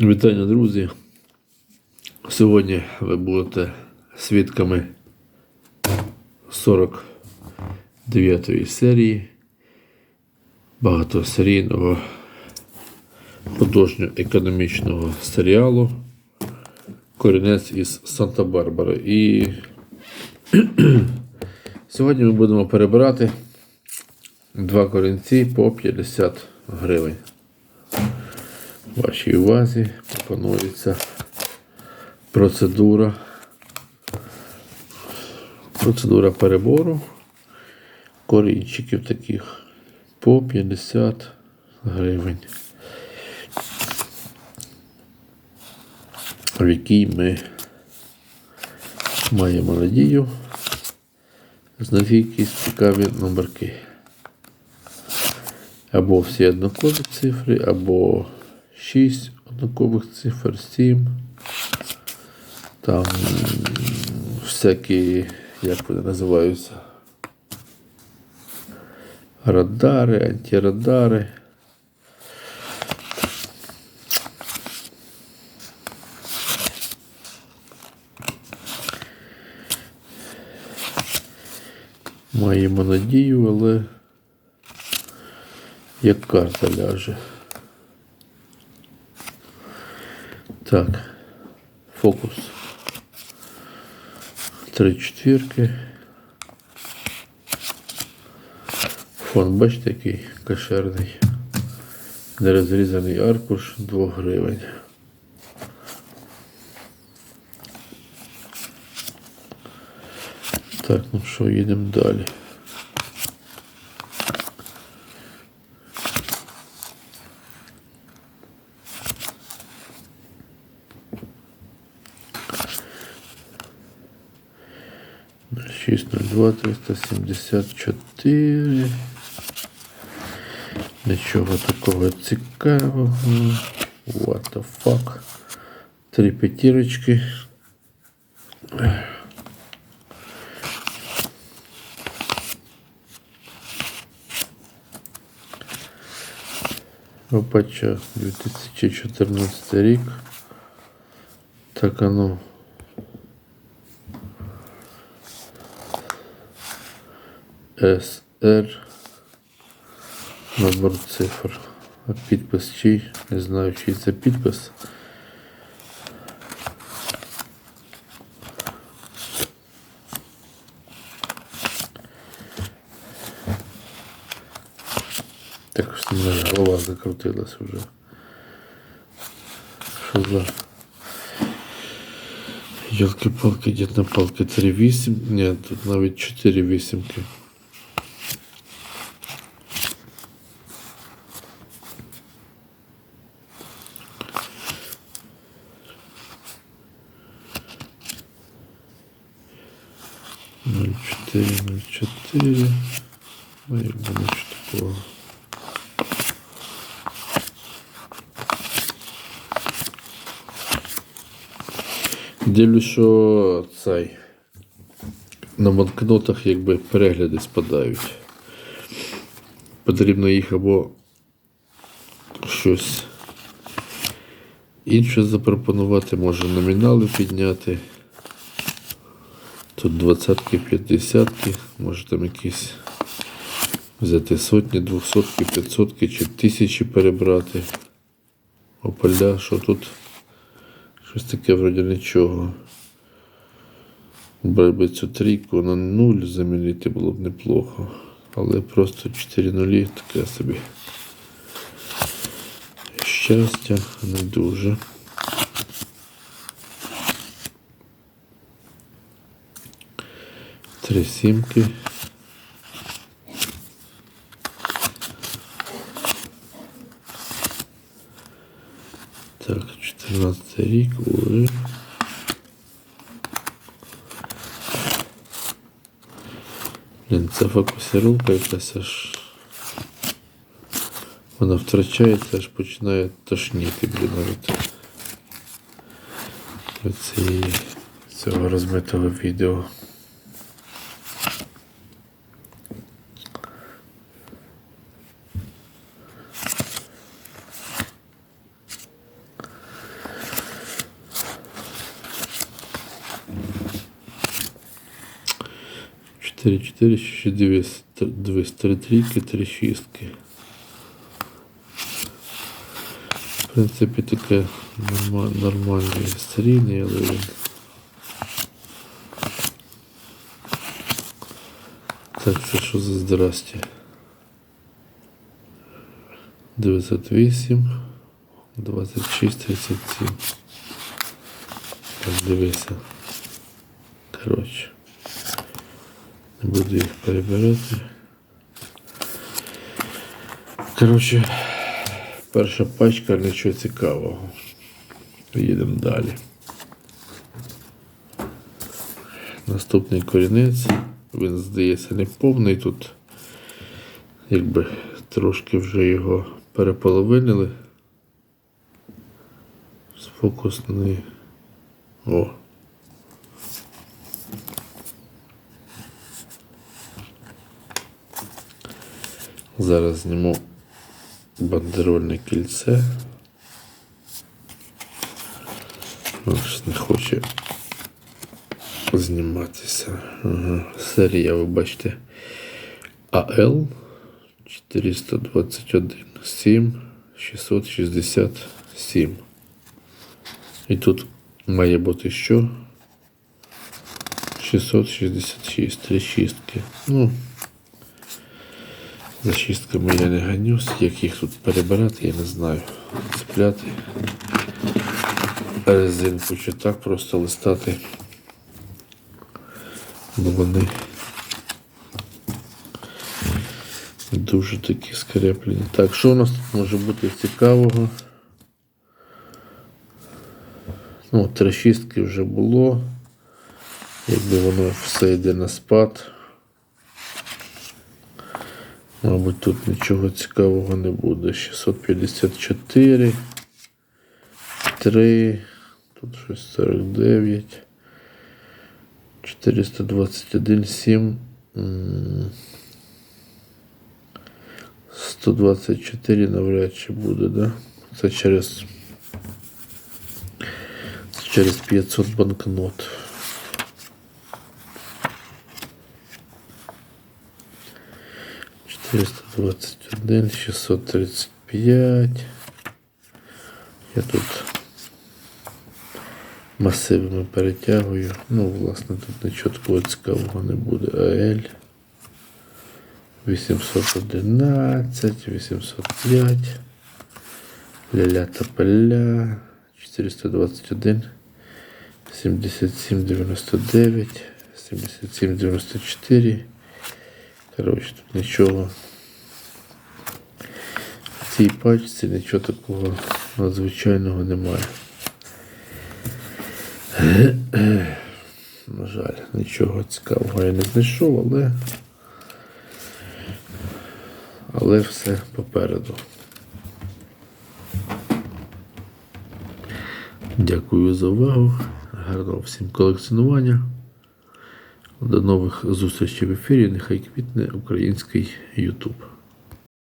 Вітання, друзі. Сьогодні ви будете свідками 49-ї серії багатосерійного художньо-економічного серіалу Корінець із Санта-Барбари. І сьогодні ми будемо перебирати два корінці по 50 гривень. Вашій увазі пропонується процедура. Процедура перебору корінчиків таких по 50 гривень. В якій ми маємо надію знайти якісь цікаві номерки. Або всі однакові цифри, або 6 однакових цифр, 7. Там всякі, як вони називаються, радари, антирадари. Маємо надію, але як карта ляже. Так, фокус. Три четвірки. Фон, бачите, який кошерний. Нерозрізаний аркуш 2 гривень. Так, ну що, їдемо далі. Шість ноль два триста сімдесят чотири. Нічого такого цікавого. What the fuck. Три п'ятірочки. Опача 2014 рік. Так оно. СР. Набор цифр. А підпис чий? Не знаю, чий це підпис. Так що в мене голова закрутилась вже. Що за? Йолки-палки, дід на палки 3,8. Ні, тут навіть 4 вісімки. Ноль чотири, ноль чотири. Ой, якби не такого. Дивлюсь, що цей на банкнотах якби перегляди спадають. Потрібно їх або щось інше запропонувати, може номінали підняти. Тут двадцятки, п'ятдесятки, може там якісь взяти сотні, двохсотки, п'ятсотки чи тисячі перебрати. Опаля, що тут щось таке вроді нічого. Брати би цю трійку на нуль замінити було б неплохо. Але просто 4 нулі таке собі. Щастя не дуже. Три сімки. Так, 14 рік уже. Блін, це фокусировка якась аж. Вона втрачається, аж починає тошніти, блін, навіть. Цієї цього розмитого відео. 4, 4, ще дві, ст- дві три трійки, три шістки. В принципі, таке норма, нормальний серійний, але він. Так, це що за здрасте? 98, 26, 37. Так, дивися. Коротше. Не буду їх перебирати. Коротше, перша пачка нічого цікавого. Їдемо далі. Наступний корінець. Він, здається, не повний тут. Якби трошки вже його переполовинили. Сфокусний. О. Зараз зніму бандерольне кільце. Ось не хоче зніматися. Ага. Серія, ви бачите, АЛ 421 7 667. І тут має бути що? 666, три шістки. Ну, за шістками я не ганюсь. Як їх тут перебирати, я не знаю. Цепляти резинку чи так просто листати. Бо вони дуже такі скреплені. Так, що у нас тут може бути цікавого? Ну, три вже було. Якби воно все йде на спад. Мабуть, тут нічого цікавого не буде. 654. 3. Тут щось 49. 421, 7. 124 навряд чи буде, да? Це через. Через 500 банкнот. Четыреста двадцать один, шестьсот тридцать пять. Я тут масивами перетягую. Ну, власне, тут нічого такого цікавого не буде. АЛ 811, 805. Ля-ля та поля. 421. 77, 99. 77, 94. Коротше, тут нічого. В цій пачці нічого такого надзвичайного немає. На жаль, нічого цікавого я не знайшов, але. Але все попереду. Дякую за увагу. Гарного всім колекціонування. До нових зустрічей в ефірі. Нехай квітне український YouTube.